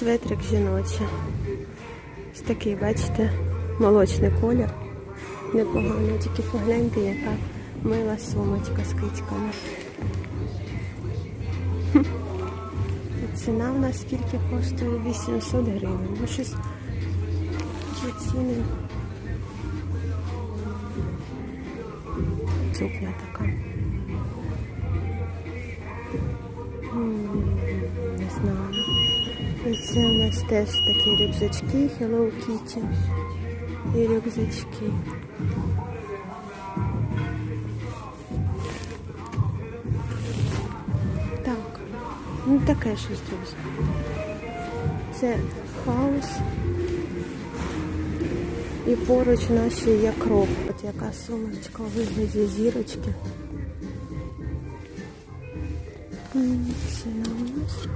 светрик жіночий. Ось такий, бачите, молочний колір. Непогано, тільки погляньте, яка мила сумочка з кицьками. Ціна в нас скільки коштує? 800 гривень. Ну щось ті ціни. Сукня така. І це у нас теж такі рюкзачки Hello Kitty. І рюкзачки. Так, ну таке щось друзі. Це хаос. І поруч наші є крок. От яка сумочка вигляді зірочки. Ціна у нас.